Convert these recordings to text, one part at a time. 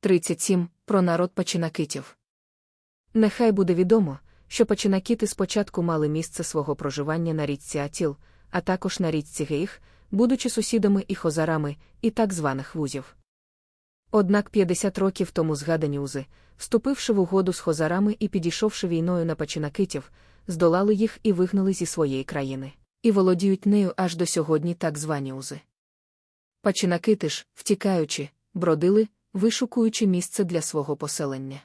37. Про народ пачинакитів. Нехай буде відомо, що пачинакіти спочатку мали місце свого проживання на річці Атіл, а також на річці Геїх, будучи сусідами і хозарами, і так званих вузів. Однак 50 років тому згадані узи, вступивши в угоду з хозарами і підійшовши війною на пачинакитів, здолали їх і вигнали зі своєї країни, і володіють нею аж до сьогодні так звані узи. Пачинакити ж, втікаючи, бродили, вишукуючи місце для свого поселення.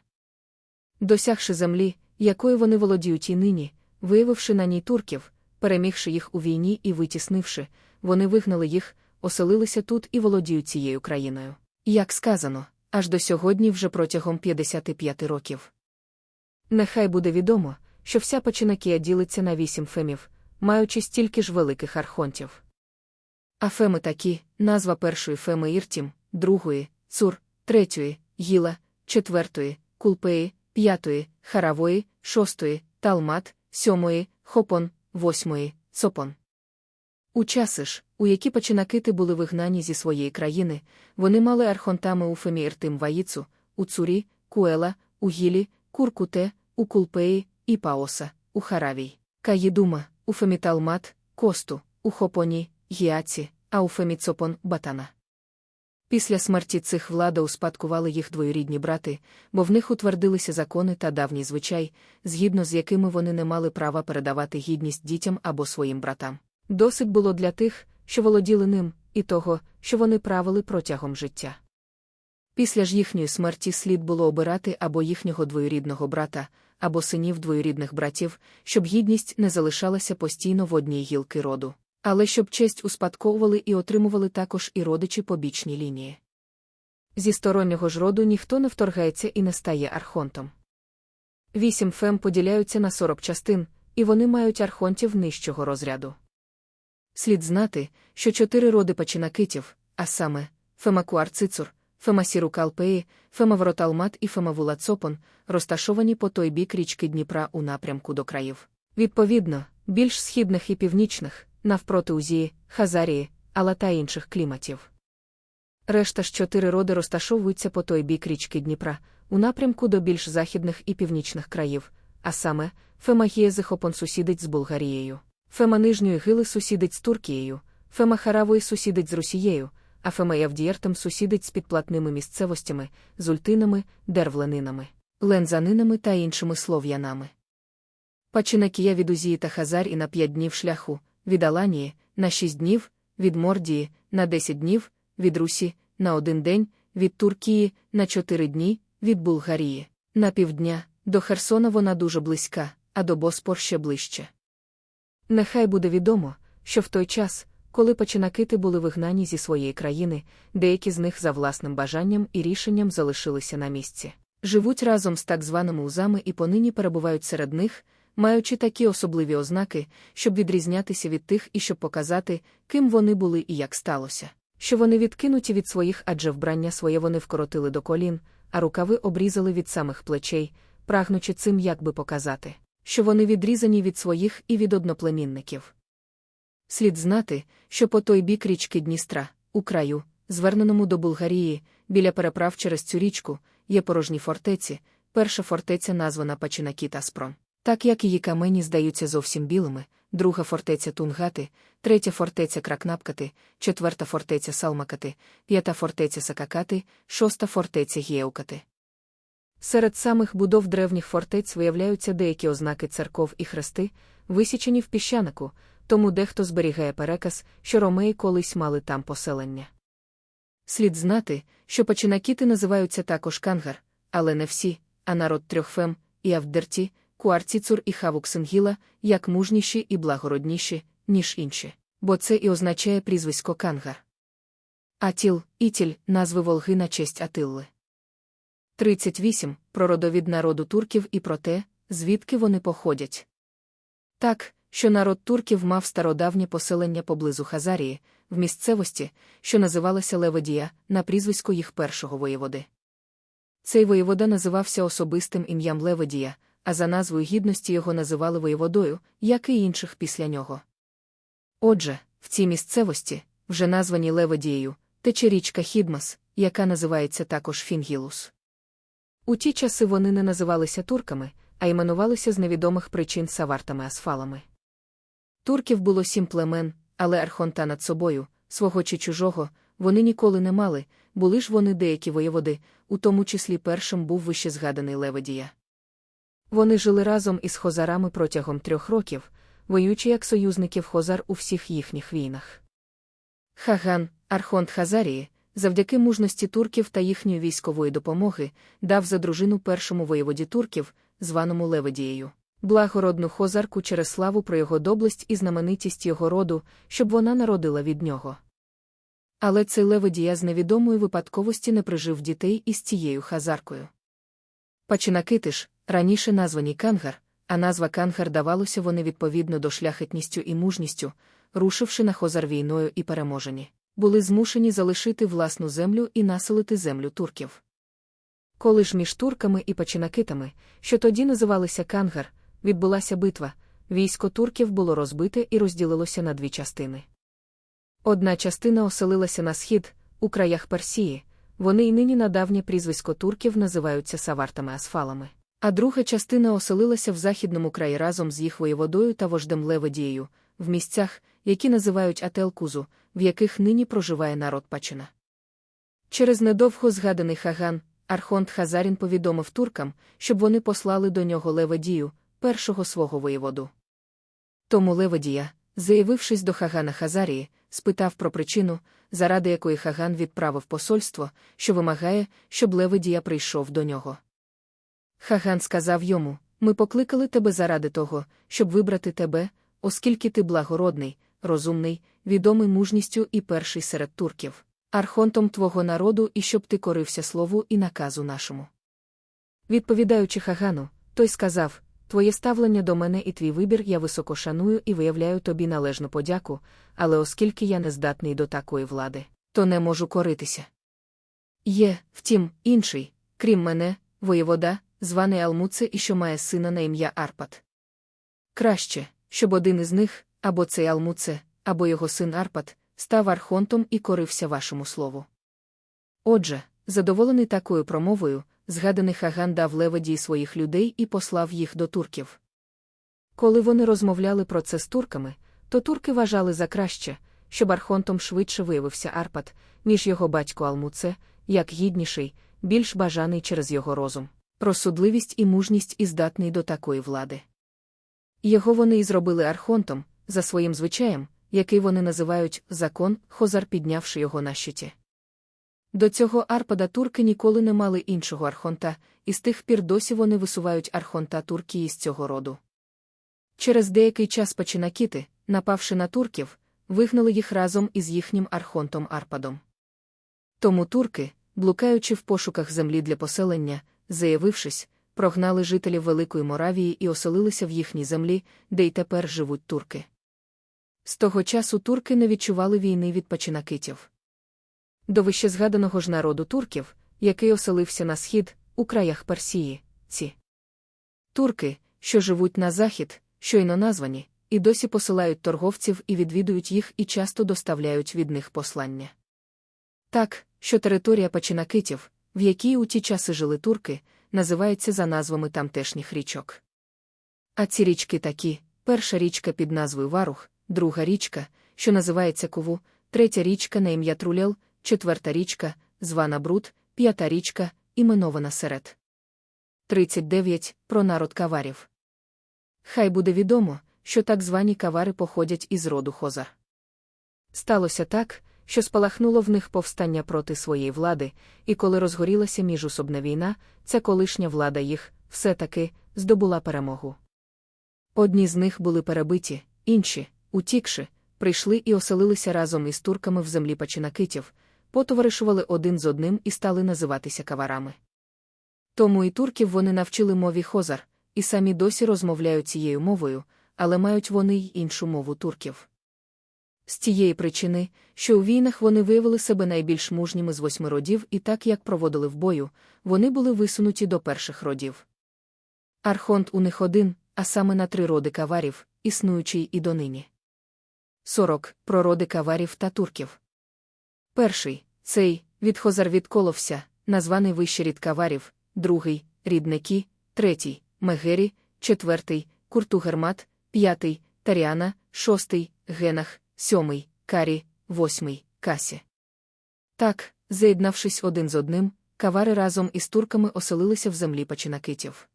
Досягши землі, якою вони володіють і нині, виявивши на ній турків, перемігши їх у війні і витіснивши, вони вигнали їх, оселилися тут і володіють цією країною. Як сказано, аж до сьогодні вже протягом 55 років. Нехай буде відомо, що вся Пачинакія ділиться на вісім фемів, маючи стільки ж великих архонтів. А феми такі назва першої феми Іртім, другої, цур, третьої, гіла, четвертої, кулпеї, п'ятої, харавої, шостої, талмат, сьомої, хопон, восьмої, цопон. У часи ж, у які починакити були вигнані зі своєї країни, вони мали архонтами у Феміртим Ваїцу, у Цурі, Куела, у Гілі, Куркуте, у Кулпеї, і Паоса, у Харавій, Каїдума, у Фемі Талмат, Косту, у Хопоні, Гіаці, а у Фемі Цопон Батана. Після смерті цих влада успадкували їх двоюрідні брати, бо в них утвердилися закони та давній звичай, згідно з якими вони не мали права передавати гідність дітям або своїм братам. Досить було для тих, що володіли ним, і того, що вони правили протягом життя. Після ж їхньої смерті слід було обирати або їхнього двоюрідного брата, або синів двоюрідних братів, щоб гідність не залишалася постійно в одній гілки роду але щоб честь успадковували і отримували також і родичі побічні лінії. Зі стороннього ж роду ніхто не вторгається і не стає архонтом. Вісім фем поділяються на сорок частин, і вони мають архонтів нижчого розряду. Слід знати, що чотири роди пачинакитів, а саме Фемакуар-Цицур, Фемасіру-Калпеї, Фемавроталмат і Фемавулацопон, розташовані по той бік річки Дніпра у напрямку до країв. Відповідно, більш східних і північних, навпроти Узії, Хазарії, Ала та інших кліматів. Решта ж чотири роди розташовуються по той бік річки Дніпра, у напрямку до більш західних і північних країв, а саме Фемагія Зихопон сусідить з Булгарією, Фема Нижньої Гили сусідить з Туркією, Фема Харавої сусідить з Росією, а Фема Явдієртем сусідить з підплатними місцевостями, з ультинами, дервленинами, лензанинами та іншими слов'янами. Пачинакія від Узії та Хазарі на п'ять днів шляху, від Аланії на 6 днів, від Мордії на 10 днів, від Русі на один день, від Туркії на 4 дні, від Булгарії на півдня, до Херсона вона дуже близька, а до Боспор ще ближче. Нехай буде відомо, що в той час, коли починакити були вигнані зі своєї країни, деякі з них за власним бажанням і рішенням залишилися на місці. Живуть разом з так званими узами і понині перебувають серед них, маючи такі особливі ознаки, щоб відрізнятися від тих і щоб показати, ким вони були і як сталося, що вони відкинуті від своїх, адже вбрання своє вони вкоротили до колін, а рукави обрізали від самих плечей, прагнучи цим якби показати, що вони відрізані від своїх і від одноплемінників. Слід знати, що по той бік річки Дністра, у краю, зверненому до Булгарії, біля переправ через цю річку, є порожні фортеці, перша фортеця названа Пачинакіта Спрон. Так як її камені здаються зовсім білими, друга фортеця Тунгати, третя фортеця Кракнапкати, четверта фортеця Салмакати, п'ята фортеця Сакакати, шоста фортеця Гєукати. Серед самих будов древніх фортець виявляються деякі ознаки церков і хрести, висічені в піщанику, тому дехто зберігає переказ, що ромеї колись мали там поселення. Слід знати, що починакіти називаються також кангар, але не всі, а народ трьох фем, і Авдерті, Куарціцур і Хавуксенгіла, як мужніші і благородніші, ніж інші, бо це і означає прізвисько Кангар. Атіл, Ітіль, назви Волги на честь Атилли. 38. Про родовід народу турків і про те, звідки вони походять. Так, що народ турків мав стародавнє поселення поблизу Хазарії, в місцевості, що називалася Леведія, на прізвисько їх першого воєводи. Цей воєвода називався особистим ім'ям Леведія, а за назвою гідності його називали воєводою, як і інших після нього. Отже, в цій місцевості, вже названі Леводією, тече річка Хідмас, яка називається також Фінгілус. У ті часи вони не називалися турками, а іменувалися з невідомих причин савартами асфалами. Турків було сім племен, але архонта над собою, свого чи чужого, вони ніколи не мали, були ж вони деякі воєводи, у тому числі першим був вище згаданий Леведія. Вони жили разом із хозарами протягом трьох років, воюючи як союзників хозар у всіх їхніх війнах. Хаган, архонт Хазарії, завдяки мужності турків та їхньої військової допомоги, дав за дружину першому воєводі турків, званому Леведією, благородну хозарку через славу про його доблесть і знаменитість його роду, щоб вона народила від нього. Але цей Леведія з невідомої випадковості не прижив дітей із цією хазаркою. Пачинакитиш, раніше названі Кангар, а назва Кангар давалося вони відповідно до шляхетністю і мужністю, рушивши на хозар війною і переможені, були змушені залишити власну землю і населити землю турків. Коли ж між турками і пачинакитами, що тоді називалися Кангар, відбулася битва, військо турків було розбите і розділилося на дві частини. Одна частина оселилася на схід, у краях Персії, вони й нині на давнє прізвисько турків називаються савартами-асфалами, а друга частина оселилася в західному краї разом з їх воєводою та вождем Леведією, в місцях, які називають Ателкузу, в яких нині проживає народ Пачина. Через недовго згаданий Хаган, Архонт Хазарін повідомив туркам, щоб вони послали до нього Леведію, першого свого воєводу. Тому Леведія, заявившись до Хагана Хазарії, спитав про причину, заради якої Хаган відправив посольство, що вимагає, щоб Леведія прийшов до нього. Хаган сказав йому: Ми покликали тебе заради того, щоб вибрати тебе, оскільки ти благородний, розумний, відомий мужністю і перший серед турків, архонтом твого народу, і щоб ти корився слову і наказу нашому. Відповідаючи Хагану, той сказав: Твоє ставлення до мене і твій вибір я високо шаную і виявляю тобі належну подяку, але оскільки я не здатний до такої влади, то не можу коритися. Є, втім, інший, крім мене, воєвода, званий Алмуце і що має сина на ім'я Арпад. Краще, щоб один із них, або цей Алмуце, або його син Арпад, став архонтом і корився вашому слову. Отже, задоволений такою промовою, згаданий Хаган дав леваді своїх людей і послав їх до турків. Коли вони розмовляли про це з турками, то турки вважали за краще, щоб архонтом швидше виявився Арпад, ніж його батько Алмуце, як гідніший, більш бажаний через його розум, розсудливість і мужність і здатний до такої влади. Його вони і зробили архонтом, за своїм звичаєм, який вони називають закон, хозар піднявши його на щиті. До цього Арпада турки ніколи не мали іншого архонта, і з тих пір досі вони висувають архонта Туркії з цього роду. Через деякий час пачинакіти, напавши на турків, вигнали їх разом із їхнім архонтом Арпадом. Тому турки, блукаючи в пошуках землі для поселення, заявившись, прогнали жителів Великої Моравії і оселилися в їхній землі, де й тепер живуть турки. З того часу турки не відчували війни від пачинакитів. До вищезгаданого ж народу турків, який оселився на схід, у краях Персії, ці турки, що живуть на захід, щойно названі, і досі посилають торговців і відвідують їх і часто доставляють від них послання. Так, що територія пачинакитів, в якій у ті часи жили турки, називається за назвами тамтешніх річок. А ці річки такі: перша річка під назвою Варух, друга річка, що називається Куву, третя річка на ім'я Трулял, четверта річка, звана Бруд, п'ята річка, іменована серед. 39. Про народ каварів. Хай буде відомо, що так звані кавари походять із роду Хозар. Сталося так, що спалахнуло в них повстання проти своєї влади, і коли розгорілася міжусобна війна, ця колишня влада їх, все-таки, здобула перемогу. Одні з них були перебиті, інші, утікши, прийшли і оселилися разом із турками в землі пачинакитів, потоваришували один з одним і стали називатися каварами. Тому і турків вони навчили мові хозар, і самі досі розмовляють цією мовою, але мають вони й іншу мову турків. З тієї причини, що у війнах вони виявили себе найбільш мужніми з восьми родів, і так як проводили в бою, вони були висунуті до перших родів. Архонт у них один, а саме на три роди каварів, існуючий і донині. 40. Про роди каварів та турків. Перший цей Від Хозар відколовся, названий вище рід каварів, другий рідники, третій Мегері, четвертий Куртугермат, п'ятий Таріана, шостий Генах, сьомий Карі, восьмий Касі. Так, заєднавшись один з одним, кавари разом із турками оселилися в землі пачинакитів.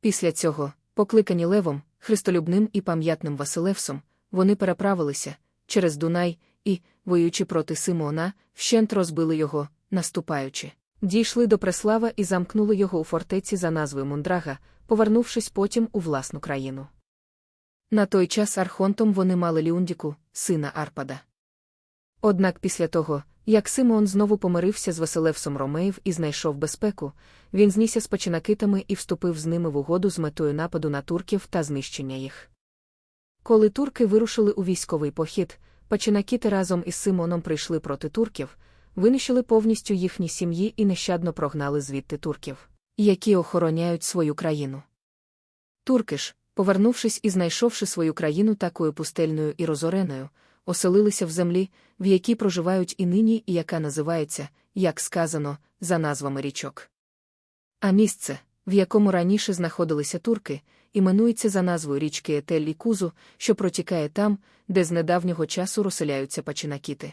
Після цього, покликані Левом, христолюбним і пам'ятним Василевсом, вони переправилися через Дунай і, воюючи проти Симона, вщент розбили його, наступаючи. Дійшли до Преслава і замкнули його у фортеці за назвою Мундрага, повернувшись потім у власну країну. На той час архонтом вони мали Ліундіку, сина Арпада. Однак після того, як Симеон знову помирився з Василевсом Ромеїв і знайшов безпеку, він знісся з печенакитами і вступив з ними в угоду з метою нападу на турків та знищення їх. Коли турки вирушили у військовий похід, печенакіти разом із Симоном прийшли проти турків, винищили повністю їхні сім'ї і нещадно прогнали звідти турків, які охороняють свою країну. Турки ж, повернувшись і знайшовши свою країну такою пустельною і розореною, оселилися в землі, в якій проживають і нині, і яка називається, як сказано, за назвами річок. А місце, в якому раніше знаходилися турки, іменується за назвою річки Етель і Кузу, що протікає там, де з недавнього часу розселяються пачинакіти.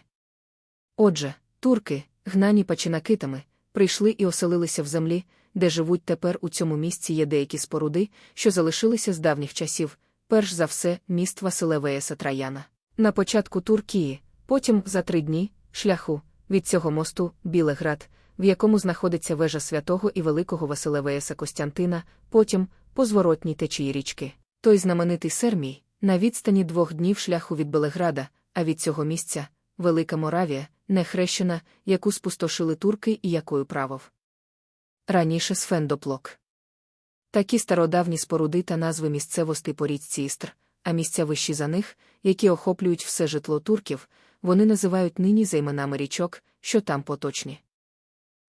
Отже, турки, гнані пачинакитами, прийшли і оселилися в землі, де живуть тепер у цьому місці є деякі споруди, що залишилися з давніх часів, перш за все, міст Василевеєса Траяна. На початку Туркії, потім за три дні, шляху, від цього мосту Білеград, в якому знаходиться вежа святого і великого Василевеєса Костянтина, потім по зворотній течії річки. Той знаменитий Сермій, на відстані двох днів шляху від Белеграда, а від цього місця Велика Моравія, нехрещена, яку спустошили турки і якою правив. Раніше Сфендоплок. Такі стародавні споруди та назви місцевостей по річці Істр, а місця вищі за них, які охоплюють все житло турків, вони називають нині за іменами річок, що там поточні.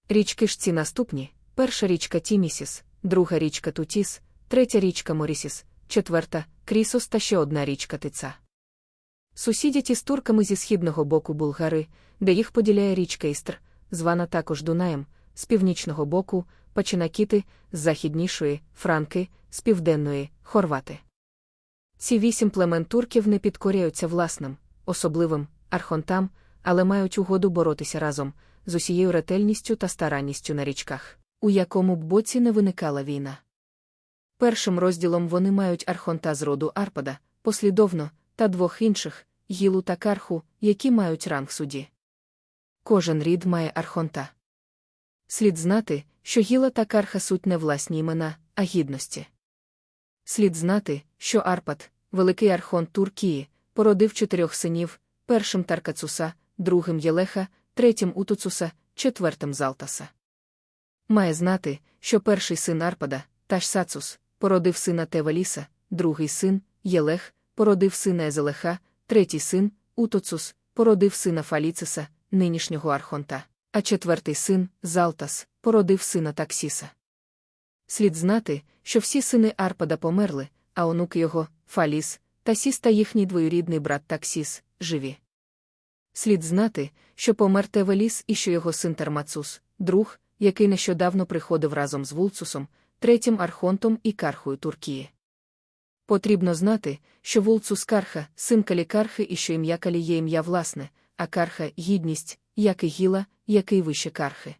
Річки ж ці наступні: перша річка Тімісіс, друга річка Тутіс, третя річка Морісіс, четверта Крісос та ще одна річка Тица. Сусідять із турками зі східного боку Булгари, де їх поділяє річка Істр, звана також Дунаєм, з північного боку, Пачинакіти, з західнішої, Франки, з південної, Хорвати. Ці вісім племен турків не підкоряються власним, особливим, архонтам, але мають угоду боротися разом, з усією ретельністю та старанністю на річках, у якому б боці не виникала війна. Першим розділом вони мають архонта з роду Арпада, послідовно, та двох інших гілу та карху, які мають ранг суді. Кожен рід має архонта. Слід знати, що гіла та карха суть не власні імена, а гідності. Слід знати, що Арпад, великий архонт Туркії, породив чотирьох синів, першим Таркацуса, другим Єлеха, третім Утуцуса, четвертим Залтаса. Має знати, що перший син Арпада, Ташсацус, породив сина Теваліса, другий син Єлех, породив сина Езелеха, третій син Утоцус, породив сина Фаліциса, нинішнього архонта, а четвертий син Залтас, породив сина Таксіса. Слід знати, що всі сини Арпада померли, а онуки його, Фаліс, Тасіс та їхній двоюрідний брат Таксіс, живі. Слід знати, що помер Тевеліс і що його син Термацус, друг, який нещодавно приходив разом з Вулцусом, третім архонтом і кархою Туркії. Потрібно знати, що Вулцус Карха, син Калікархи і що ім'я Калі є ім'я власне, а Карха гідність, як і гіла, який вище Кархи.